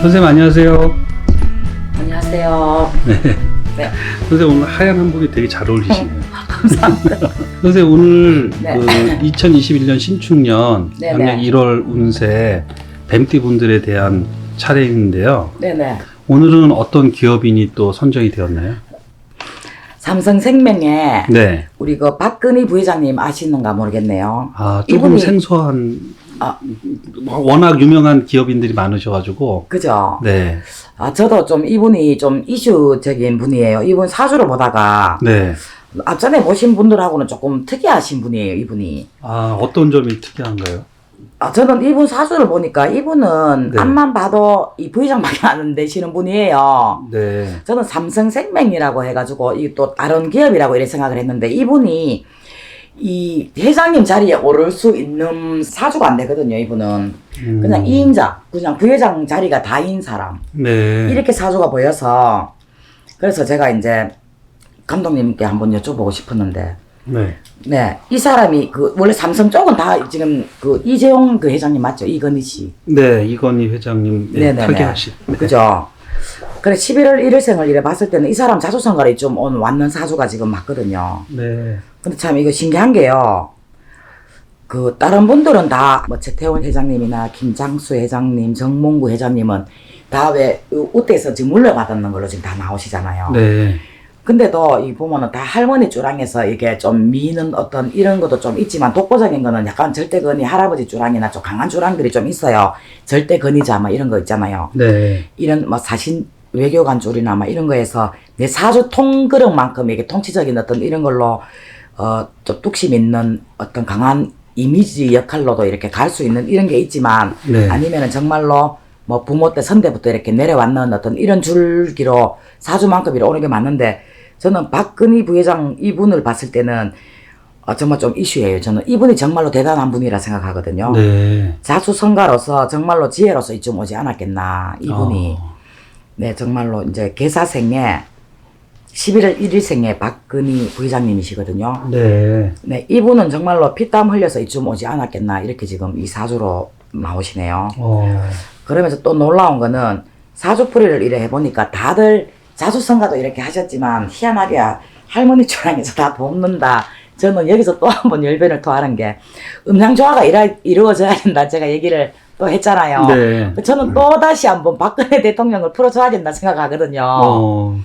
선생님 안녕하세요. 안녕하세요. 네. 네. 선생님 오늘 하얀 한복이 되게 잘 어울리시네요. 감사합니다. 선생님 오늘 네. 그 2021년 신축년 네, 작년 네. 1월 운세 뱀띠 분들에 대한 차례인데요. 네네. 오늘은 어떤 기업인이 또 선정이 되었나요? 삼성생명에 네. 우리 그 박근희 부회장님 아시는가 모르겠네요. 아 조금 이분이- 생소한 아. 워낙 유명한 기업인들이 많으셔가지고 그죠? 네. 아, 저도 좀 이분이 좀 이슈적인 분이에요. 이분 사주를 보다가 네. 앞전에 보신 분들하고는 조금 특이하신 분이에요, 이분이. 아 어떤 점이 특이한가요? 아, 저는 이분 사주를 보니까 이분은 네. 앞만 봐도 이 부회장밖에 안 되시는 분이에요. 네. 저는 삼성생명이라고 해가지고 이 또 다른 기업이라고 이렇게 생각을 했는데 이분이 이 회장님 자리에 오를 수 있는 사주가 안 되거든요. 이분은 음. 그냥 이인자 그냥 부회장 자리가 다인 사람 네. 이렇게 사주가 보여서 그래서 제가 이제 감독님께 한번 여쭤보고 싶었는데 네. 네 이 사람이 그 원래 삼성 쪽은 다 지금 그 이재용 그 회장님 맞죠? 이건희 씨 네, 이건희 회장님 네, 네네네. 타계하신. 네. 그죠? 그래 11월 1일 생을 이래 봤을 때는 이 사람 자수성가를 좀온 왔는 사주가 지금 맞거든요. 네. 근데 참 이거 신기한 게요. 그 다른 분들은 다뭐 최태원 회장님이나 김장수 회장님, 정몽구 회장님은 다 왜 우대에서 지금 물려받았는 걸로 지금 다 나오시잖아요. 네. 근데도 이 보면은 다 할머니 주랑에서 이게 좀 미는 어떤 이런 것도 좀 있지만 독보적인 거는 약간 절대건이 할아버지 주랑이나 좀 강한 주랑들이 좀 있어요. 절대건이자 막 이런 거 있잖아요. 네. 이런 뭐 사신 외교관 줄이나 막 이런 거에서 내 사주 통그릇만큼 이게 통치적인 어떤 이런 걸로 어좀 뚝심 있는 어떤 강한 이미지 역할로도 이렇게 갈 수 있는 이런 게 있지만 네. 아니면은 정말로 뭐 부모 때 선대부터 이렇게 내려왔는 어떤 이런 줄기로 사주만큼 이렇게 오는 게 맞는데 저는 박근희 부회장 이분을 봤을 때는 어, 정말 좀 이슈예요. 저는 이분이 정말로 대단한 분이라 생각하거든요. 네. 자수성가로서 정말로 지혜로서 이쯤 오지 않았겠나 이분이 어, 네 정말로 이제 개사생에 11월 1일 생에 박근희 부회장님이시거든요. 네. 네 이분은 정말로 피땀 흘려서 이쯤 오지 않았겠나 이렇게 지금 이 사주로 나오시네요. 어, 그러면서 또 놀라운 거는 사주풀이를 이래 해보니까 다들 자수성가도 이렇게 하셨지만 희한하게 할머니 초랑에서 다 돕는다. 저는 여기서 또 한 번 열변을 토하는 게 음양조화가 이라, 이루어져야 된다. 제가 얘기를 또 했잖아요. 네. 저는 또 다시 한번 박근혜 대통령을 풀어줘야 된다 생각하거든요. 어,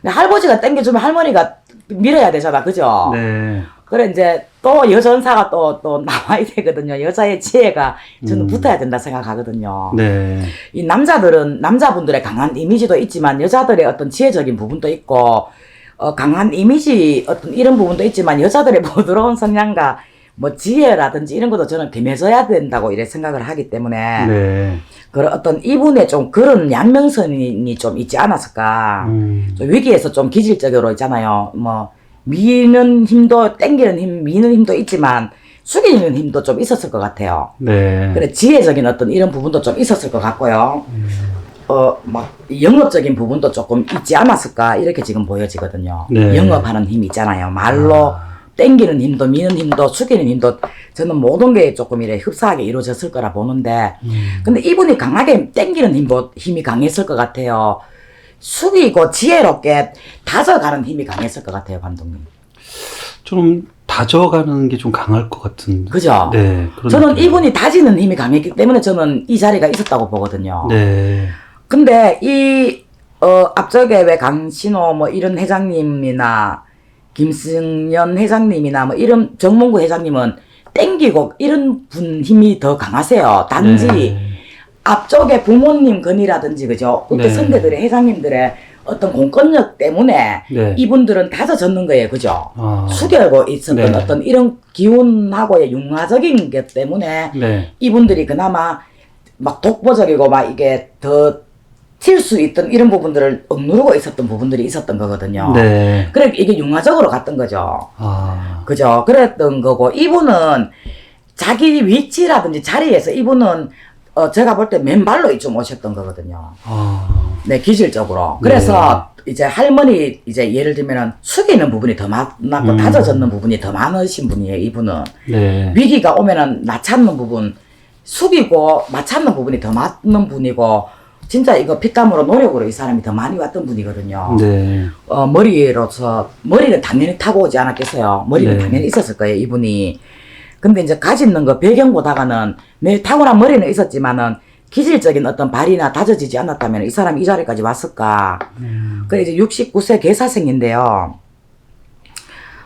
근데 할아버지가 땡겨주면 할머니가 밀어야 되잖아. 그죠? 네. 그래 이제 또 여전사가 또 또 나와야 되거든요. 여자의 지혜가 저는 음. 붙어야 된다 생각하거든요. 네. 이 남자들은 남자분들의 강한 이미지도 있지만 여자들의 어떤 지혜적인 부분도 있고 어, 강한 이미지 어떤 이런 부분도 있지만 여자들의 부드러운 성향과 뭐 지혜라든지 이런 것도 저는 겸해져야 된다고 이래 생각을 하기 때문에 네. 그런 어떤 이분의 좀 그런 양명선이 좀 있지 않았을까 음, 좀 위기에서 좀 기질적으로 있잖아요 뭐 미는 힘도 땡기는 힘 미는 힘도 있지만 숙이는 힘도 좀 있었을 것 같아요 네. 그래 지혜적인 어떤 이런 부분도 좀 있었을 것 같고요. 어막 영업적인 부분도 조금 있지 않았을까 이렇게 지금 보여지거든요. 네. 영업하는 힘 있잖아요. 말로 땡기는 힘도 미는 힘도 숙이는 힘도 저는 모든 게 조금 이래 흡사하게 이루어졌을 거라 보는데 음, 근데 이분이 강하게 땡기는 힘보, 힘이 강했을 것 같아요. 숙이고 지혜롭게 다져가는 힘이 강했을 것 같아요, 감독님. 좀 다져가는 게 좀 강할 것 같은. 그죠? 네. 저는 느낌. 이분이 다지는 힘이 강했기 때문에 저는 이 자리가 있었다고 보거든요. 네. 근데 이, 어, 앞쪽에 왜 강신호 뭐 이런 회장님이나 김승연 회장님이나 뭐 이런 정몽구 회장님은 땡기고 이런 분 힘이 더 강하세요. 단지 네. 앞쪽에 부모님 건이라든지 그죠? 그때 네. 선대들의 회장님들의 어떤 공권력 때문에 네. 이분들은 다져졌는 거예요. 그죠? 아, 숙여고 있었던 네. 어떤 이런 기운하고의 융화적인 것 때문에 네. 이분들이 그나마 막 독보적이고 막 이게 더 튈 수 있던 이런 부분들을 억누르고 있었던 부분들이 있었던 거거든요. 네. 그래 이게 융화적으로 갔던 거죠. 아, 그죠? 그랬던 거고 이분은 자기 위치라든지 자리에서 이분은 어 제가 볼 때 맨발로 이좀 오셨던 거거든요. 아, 네, 기질적으로. 그래서 이제 할머니 이제 예를 들면은 숙이는 부분이 더 많았고 음. 다져졌는 부분이 더 많으신 분이에요. 이분은 네. 위기가 오면은 나 찾는 부분 숙이고 맞찾는 부분이 더 많은 분이고 진짜 이거 피땀으로 노력으로 이 사람이 더 많이 왔던 분이거든요. 네. 어, 머리로서 머리는 당연히 타고 오지 않았겠어요. 머리는 네. 당연히 있었을 거예요, 이분이. 근데 이제 가지는 거 배경보다가는 매 타고난 머리는 있었지만은 기질적인 어떤 발이나 다져지지 않았다면 이 사람이 이 자리까지 왔을까. 그래 이제 69세 개사생인데요.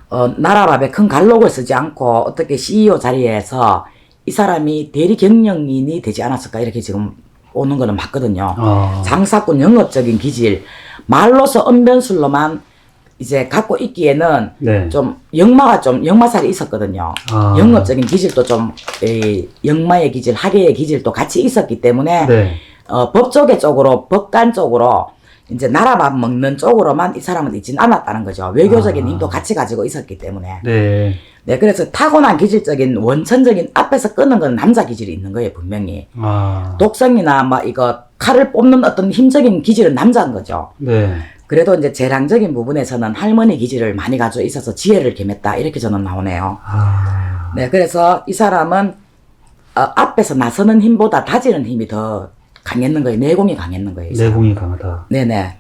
어, 나라밥에 큰 갈록을 쓰지 않고 어떻게 CEO 자리에서 이 사람이 대리 경영인이 되지 않았을까 이렇게 지금 오는 거는 맞거든요. 아. 장사꾼 영업적인 기질 말로서 언변술로만 이제 갖고 있기에는 네. 좀 역마가 좀 역마살이 있었거든요. 아. 영업적인 기질도 좀 에, 역마의 기질, 학예의 기질도 같이 있었기 때문에 네. 어, 법조계 쪽으로 법관 쪽으로 이제 나라밥 먹는 쪽으로만 이 사람은 있지는 않았다는 거죠. 외교적인 아. 힘도 같이 가지고 있었기 때문에. 네. 네, 그래서 타고난 기질적인 원천적인 앞에서 끄는 건 남자 기질이 있는 거예요, 분명히. 아. 독성이나 막 이거 칼을 뽑는 어떤 힘적인 기질은 남자인 거죠. 네. 그래도 이제 재량적인 부분에서는 할머니 기질을 많이 가지고 있어서 지혜를 겸했다. 이렇게 저는 나오네요. 아. 네, 그래서 이 사람은 어, 앞에서 나서는 힘보다 다지는 힘이 더 강했는 거예요. 내공이 강했는 거예요. 내공이 강하다. 네네.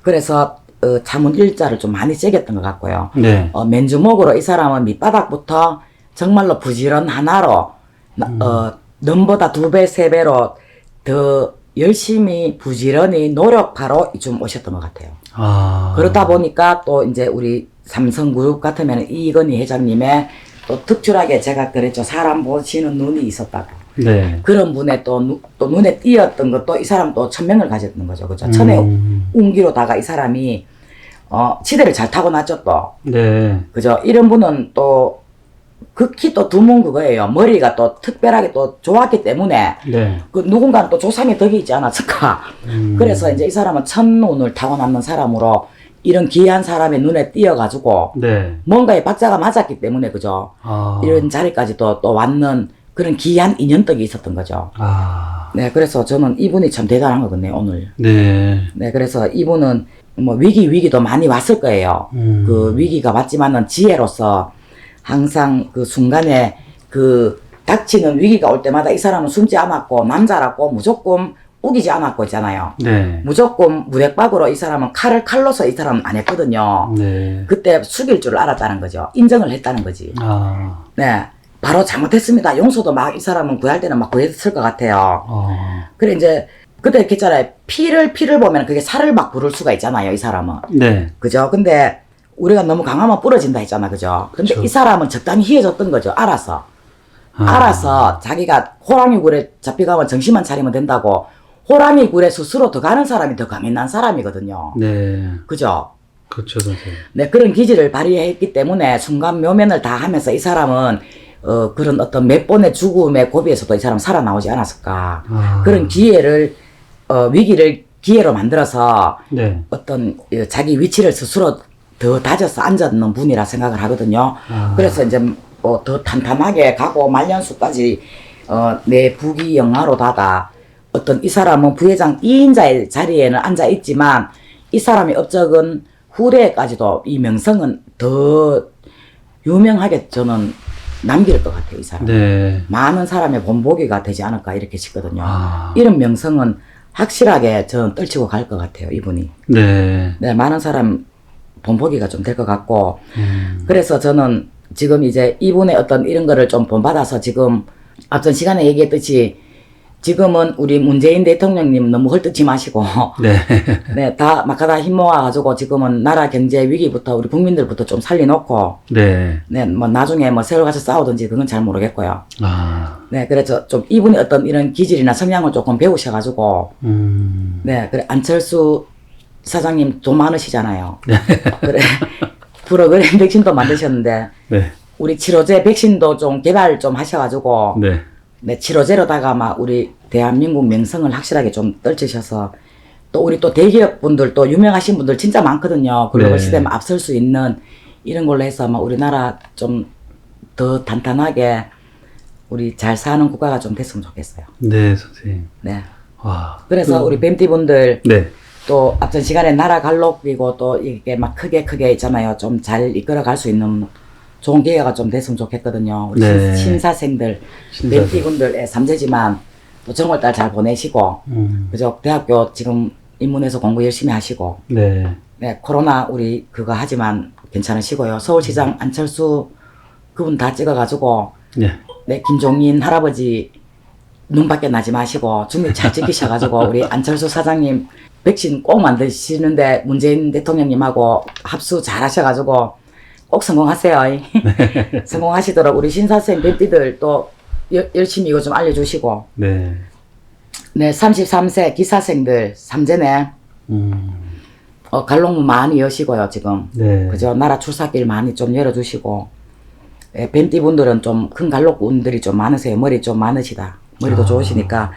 그래서 어, 자문 일자를 좀 많이 쬐겼던 것 같고요. 네. 어, 맨주먹으로 이 사람은 밑바닥부터 정말로 부지런 하나로 나- 어, 넘보다 두 배, 세 배로 더 열심히 부지런히 노력하러 좀 오셨던 것 같아요. 아. 그렇다 보니까 또 이제 우리 삼성그룹 같으면 이건희 회장님의 또 특출하게 제가 그랬죠. 사람 보시는 눈이 있었다고. 네. 그런 분의 또, 누- 또 눈에 띄었던 것도 이 사람 또 천명을 가졌던 거죠. 그죠? 천의 음. 운기로다가 이 사람이 어, 치대를 잘 타고났죠 또. 네. 그죠? 이런 분은 또 극히 또 드문 그거예요. 머리가 또 특별하게 또 좋았기 때문에 네. 그 누군가는 또 조상의 덕이 있지 않았을까. 음. 그래서 이제 이 사람은 첫눈을 타고났는 사람으로 이런 귀한 사람의 눈에 띄어가지고 네. 뭔가의 박자가 맞았기 때문에 그죠? 아. 이런 자리까지 또, 또 왔는 그런 귀한 인연덕이 있었던 거죠. 아. 네, 그래서 저는 이분이 참 대단한 거거든요, 오늘. 네. 네, 그래서 이분은 뭐 위기, 위기도 많이 왔을 거예요. 음. 그 위기가 왔지만은 지혜로서 항상 그 순간에 그 닥치는 위기가 올 때마다 이 사람은 숨지 않았고 남자라고 무조건 우기지 않았고 있잖아요. 네. 무조건 무력박으로 이 사람은 칼을 칼로서 이 사람은 안 했거든요. 네. 그때 숙일 줄 알았다는 거죠. 인정을 했다는 거지. 아. 네. 바로 잘못했습니다. 용서도 막 이 사람은 구할 때는 막 구했을 것 같아요. 어. 그래 이제 그때 이렇게 있잖아요. 피를 피를 보면 그게 살을 막 부를 수가 있잖아요. 이 사람은. 네. 그죠? 근데 우리가 너무 강하면 부러진다 했잖아. 그죠? 근데 그쵸. 이 사람은 적당히 희해졌던 거죠. 알아서. 아. 알아서 자기가 호랑이 굴에 잡혀가면 정신만 차리면 된다고 호랑이 굴에 스스로 더 가는 사람이 더 강인한 사람이거든요. 네. 그죠? 그렇죠, 선생님. 네, 그런 기질을 발휘했기 때문에 순간 묘면을 다 하면서 이 사람은 어, 그런 어떤 몇 번의 죽음의 고비에서도 이 사람 살아나오지 않았을까. 아. 그런 기회를, 어, 위기를 기회로 만들어서 네. 어떤 어, 자기 위치를 스스로 더 다져서 앉았는 분이라 생각을 하거든요. 아. 그래서 이제 어, 더 탄탄하게 가고 말년수까지 어, 내 부귀 영화로 다가 어떤 이 사람은 부회장 2인자의 자리에는 앉아 있지만 이 사람의 업적은 후대까지도 이 명성은 더 유명하게 저는 남길 것 같아요, 이 사람. 네. 많은 사람의 본보기가 되지 않을까 이렇게 싶거든요. 아. 이런 명성은 확실하게 저는 떨치고 갈 것 같아요, 이분이. 네. 네, 많은 사람 본보기가 좀 될 것 같고, 음. 그래서 저는 지금 이제 이분의 어떤 이런 거를 좀 본받아서 지금 앞전 시간에 얘기했듯이 지금은 우리 문재인 대통령님 너무 헐뜯지 마시고, 네. 네, 다 막하다 힘 모아 가지고 지금은 나라 경제 위기부터 우리 국민들부터 좀 살려 놓고, 네. 네, 뭐 나중에 뭐 세월 가서 싸우든지 그건 잘 모르겠고요. 아. 네, 그래서 좀 이분의 어떤 이런 기질이나 성향을 조금 배우셔 가지고, 음. 네, 그래 안철수 사장님 돈 많으시잖아요. 그래 프로그램 백신도 만드셨는데 네. 우리 치료제 백신도 좀 개발 좀 하셔 가지고 네. 네 치료제로다가 막 우리 대한민국 명성을 확실하게 좀 떨치셔서 또 우리 또 대기업 분들 또 유명하신 분들 진짜 많거든요. 글로벌 네. 시대에 앞설 수 있는 이런 걸로 해서 막 우리나라 좀 더 단단하게 우리 잘 사는 국가가 좀 됐으면 좋겠어요. 네, 선생님. 네. 와. 그래서 그- 우리 뱀띠 분들 네. 또 앞전 시간에 나라 갈록 그리고 또 이렇게 막 크게 크게 있잖아요. 좀 잘 이끌어 갈 수 있는 좋은 기회가 좀 됐으면 좋겠거든요. 우리 네. 신- 신사생들, 신사들. 뱀띠분들의 삼재지만 또 정월달 잘 보내시고 음. 그죠? 대학교 지금 입문해서 공부 열심히 하시고 네. 네 코로나 우리 그거 하지만 괜찮으시고요. 서울시장 안철수 그분 다 찍어가지고 네. 네 김종인 할아버지 눈밖에 나지 마시고 중립 잘 지키셔가지고 우리 안철수 사장님 백신 꼭 만드시는데 문재인 대통령님하고 합수 잘 하셔가지고 꼭 성공하세요. 성공하시도록 우리 신사생 뱀띠들 또 여- 열심히 이거 좀 알려주시고 네. 네 33세 기사생들 삼재네 음. 어, 갈롱문 많이 여시고요 지금 네. 그죠 나라 출사길 많이 좀 열어주시고 예, 뱀띠 분들은 좀 큰 갈록분들이 좀 많으세요 머리 좀 많으시다 머리도 아. 좋으시니까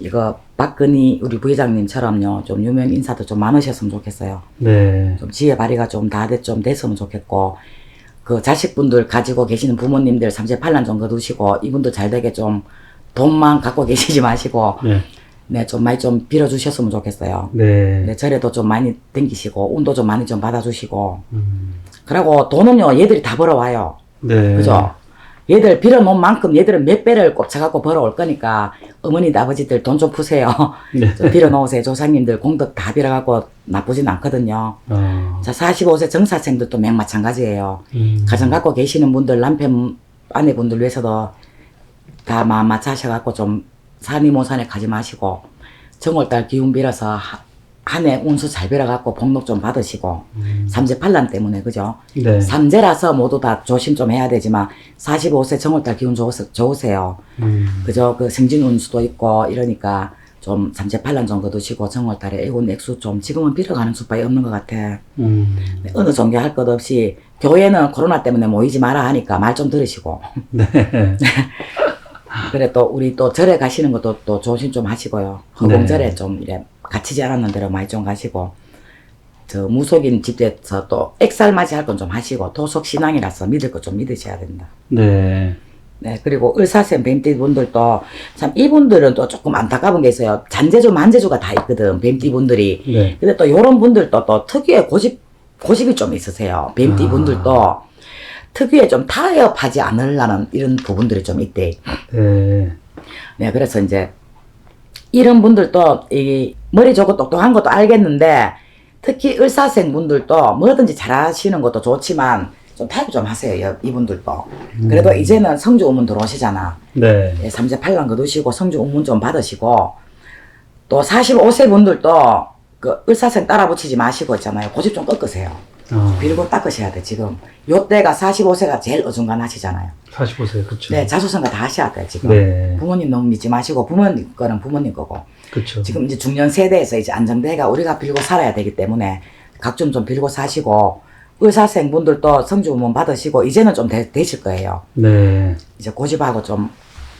이거 박근희 우리 부회장님처럼요 좀 유명 인사도 좀 많으셨으면 좋겠어요 네. 좀 지혜 발휘가 좀다좀 됐으면 좋겠고 그 자식분들 가지고 계시는 부모님들 삼재팔란 좀 거두시고 이분도 잘 되게 좀 돈만 갖고 계시지 마시고 네. 네 좀 많이 좀 빌어주셨으면 좋겠어요 네. 네 절에도 좀 많이 댕기시고 운도 좀 많이 좀 받아주시고 음. 그리고 돈은요 얘들이 다 벌어와요 네. 그죠? 얘들 빌어놓은 만큼 얘들은 몇 배를 꼽쳐갖고 벌어올 거니까 어머니 아버지들 돈 좀 푸세요. 네. 좀 빌어놓으세요. 조상님들 공덕 다 빌어갖고 나쁘진 않거든요. 어. 자 45세 정사생들도 맹 마찬가지예요. 음. 가정 갖고 계시는 분들 남편 아내분들 위해서도 다 마음 맞춰셔갖고 좀 산이 모산에 가지 마시고 정월달 기운 빌어서 한해 운수 잘 빌어갖고 복록 좀 받으시고 음. 삼재 팔란 때문에 그죠? 네. 삼재라서 모두 다 조심 좀 해야 되지만 45세 정월달 기운 좋으세, 좋으세요. 음. 그죠? 그 생진 운수도 있고 이러니까 좀 삼재 팔란 정도 드시고 정월달에 애군 액수 좀 지금은 빌어가는 수밖에 없는 것 같아. 음. 네, 어느 종교 할 것 없이 교회는 코로나 때문에 모이지 마라 하니까 말 좀 들으시고 네. 그래 또 우리 또 절에 가시는 것도 또 조심 좀 하시고요. 허공절에 좀 이래 갇히지 않았는 데로 많이 좀 가시고 저 무속인 집에서 또 액살 맞이 할 건 좀 하시고 토속 신앙이라서 믿을 거 좀 믿으셔야 된다. 네. 네, 그리고 을사생 뱀띠 분들도 참 이분들은 또 조금 안타까운 게 있어요. 잔재주, 만재주가 다 있거든, 뱀띠 분들이. 네. 근데 또 요런 분들도 또 특유의 고집, 고집이 좀 있으세요. 뱀띠 아. 분들도 특유의 좀 타협하지 않으려는 이런 부분들이 좀 있대. 네. 네, 그래서 이제 이런 분들도 이 머리 좋고 똑똑한 것도 알겠는데 특히 을사생 분들도 뭐든지 잘하시는 것도 좋지만 좀 타협 좀 하세요, 여- 이분들도. 그래도 이제는 성주 우문 들어오시잖아. 네. 예, 삼재 팔랑 거두시고 성주 우문 좀 받으시고 또 45세 분들도 그 을사생 따라 붙이지 마시고 있잖아요. 고집 좀 꺾으세요. 어. 빌고 닦으셔야 돼, 지금. 요때가 45세가 제일 어중간하시잖아요. 45세. 그쵸. 네, 자수성가 다 하셔야 돼, 지금. 네. 부모님 너무 믿지 마시고 부모님 거는 부모님 거고 그쵸. 지금 이제 중년 세대에서 이제 안정대가 우리가 빌고 살아야 되기 때문에 각 좀 좀 빌고 사시고 의사생 분들도 성주문 받으시고 이제는 좀 되, 되실 거예요. 네. 이제 고집하고 좀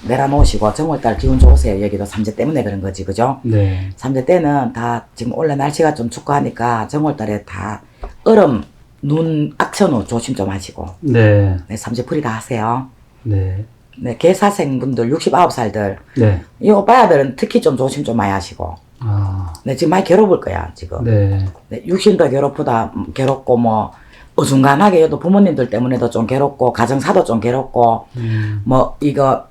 내려놓으시고 정월달 기운 좋으세요. 여기도 삼재 때문에 그런 거지, 그죠? 네. 삼재 때는 다 지금 원래 날씨가 좀 춥고 하니까 정월달에 다 얼음, 눈, 악천후 조심 좀 하시고 네. 네, 삼재 풀이 다 하세요. 네. 네, 개사생 분들 69살들 네. 이 오빠야들은 특히 좀 조심 좀 많이 하시고. 아. 네, 지금 많이 괴롭을 거야, 지금. 네. 네, 육신도 괴롭다, 음, 괴롭고, 뭐, 어중간하게 또 부모님들 때문에도 좀 괴롭고, 가정사도 좀 괴롭고, 음. 뭐, 이거,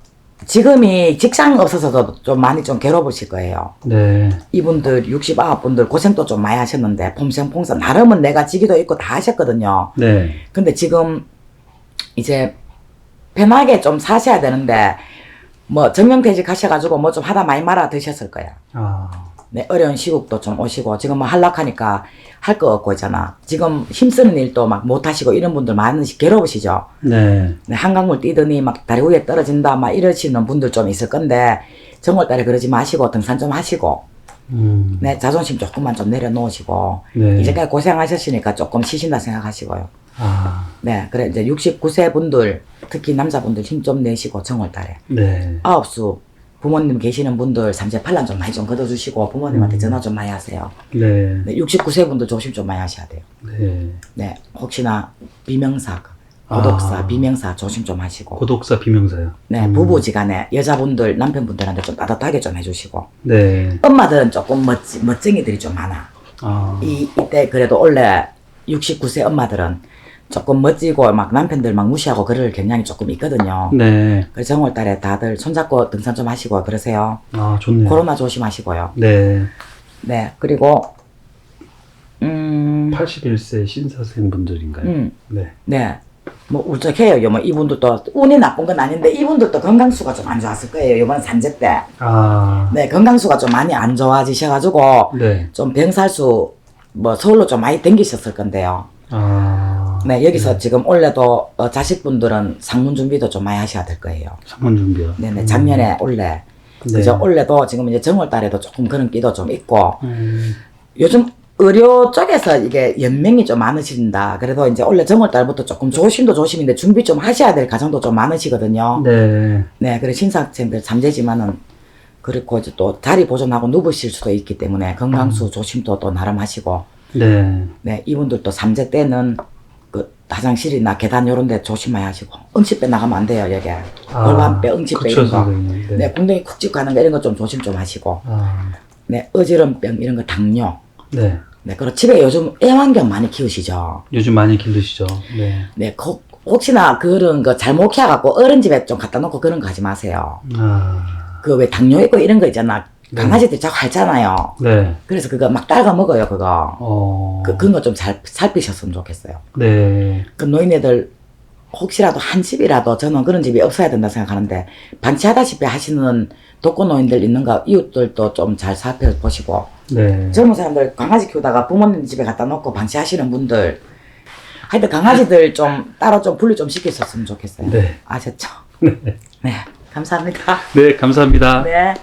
지금이 직장 없어서도 좀 많이 좀 괴로우실 거예요. 네. 이분들, 69분들 고생도 좀 많이 하셨는데, 폼생풍사, 나름은 내가 지기도 있고 다 하셨거든요. 네. 근데 지금, 이제, 편하게 좀 사셔야 되는데, 뭐, 정명퇴직 하셔가지고 뭐 좀 하다 많이 말아 드셨을 거야. 아. 네, 어려운 시국도 좀 오시고, 지금 뭐 한락하니까 할 거 없고 있잖아. 지금 힘쓰는 일도 막 못하시고 이런 분들 많으시, 괴로우시죠? 네. 네, 한강물 뛰더니 막 다리 위에 떨어진다, 막 이러시는 분들 좀 있을 건데, 정월달에 그러지 마시고, 등산 좀 하시고, 음. 네, 자존심 조금만 좀 내려놓으시고, 네. 이제까지 고생하셨으니까 조금 쉬신다 생각하시고요. 아. 네, 그래, 이제 69세 분들, 특히 남자분들 힘 좀 내시고, 정월달에. 네. 아홉 수, 부모님 계시는 분들 삼재 팔란 좀 많이 좀 걷어주시고, 부모님한테 음. 전화 좀 많이 하세요. 네. 네, 69세 분들 조심 좀 많이 하셔야 돼요. 네. 네, 혹시나 비명사, 고독사, 아. 비명사 조심 좀 하시고. 고독사 비명사요. 네, 음. 부부지간에 여자분들, 남편분들한테 좀 따뜻하게 좀 해주시고. 네. 엄마들은 조금 멋지, 멋쟁이들이 좀 많아. 아. 이, 이때 그래도 원래 69세 엄마들은 조금 멋지고 막 남편들 막 무시하고 그럴 경향이 조금 있거든요. 네. 그래서 정월 달에 다들 손잡고 등산 좀 하시고 그러세요. 아, 좋네요. 코로나 조심하시고요. 네. 네 그리고 음, 81세 신사생 분들인가요? 음 네. 네. 뭐 울적해요. 뭐 이분들도 운이 나쁜 건 아닌데 이분들도 건강수가 좀 안 좋았을 거예요. 이번 산재 때. 아. 네, 건강수가 좀 많이 안 좋아지셔가지고 네. 좀 병살수 뭐 서울로 좀 많이 댕기셨을 건데요. 아. 네, 여기서 지금 올해도 어, 자식분들은 상문 준비도 좀 많이 하셔야 될 거예요. 상문 준비요. 네네, 작년에 올해. 네. 그죠? 올해도 지금 이제 정월달에도 조금 그런 끼도 좀 있고 음, 요즘 의료 쪽에서 이게 연명이 좀 많으신다. 그래도 이제 올해 정월달부터 조금 조심도 조심인데 준비 좀 하셔야 될 가정도 좀 많으시거든요. 네. 네, 그래 신사학생들 잠재지만은 그렇고 이제 또 다리 보존하고 누우실 수도 있기 때문에 건강수 조심도 또 나름 하시고 네. 네 이분들도 삼재 때는 그 화장실이나 계단 요런 데 조심해야 하시고 응치배 나가면 안 돼요 여기 골반뼈 응치배 그쵸, 이런 거 선생님. 네. 네, 궁뎅이 쿡 찍고 하는 거 이런 거 좀 조심 좀 하시고 아, 네 어지럼병 이런 거 당뇨 네. 네 그리고 집에 요즘 애완견 많이 키우시죠 요즘 많이 기르시죠. 네. 네 거- 혹시나 그런 거 잘못 키워갖고 어른 집에 좀 갖다 놓고 그런 거 하지 마세요 아, 그 왜 당뇨 있고 이런 거 있잖아 네. 강아지들 자꾸 핥잖아요 네. 그래서 그거 막 딸가 먹어요 그거 어, 그, 그런 거 좀 잘 살피셨으면 좋겠어요 네. 그 노인네들 혹시라도 한 집이라도 저는 그런 집이 없어야 된다 생각하는데 반치하다시피 하시는 독거노인들 있는가 이웃들도 좀 잘 살펴보시고 네. 젊은 사람들 강아지 키우다가 부모님 집에 갖다 놓고 반치하시는 분들 하여튼 강아지들 좀 따로 좀 분리 좀 시켰었으면 좋겠어요 네. 아셨죠? 네 감사합니다 네, 감사합니다. 네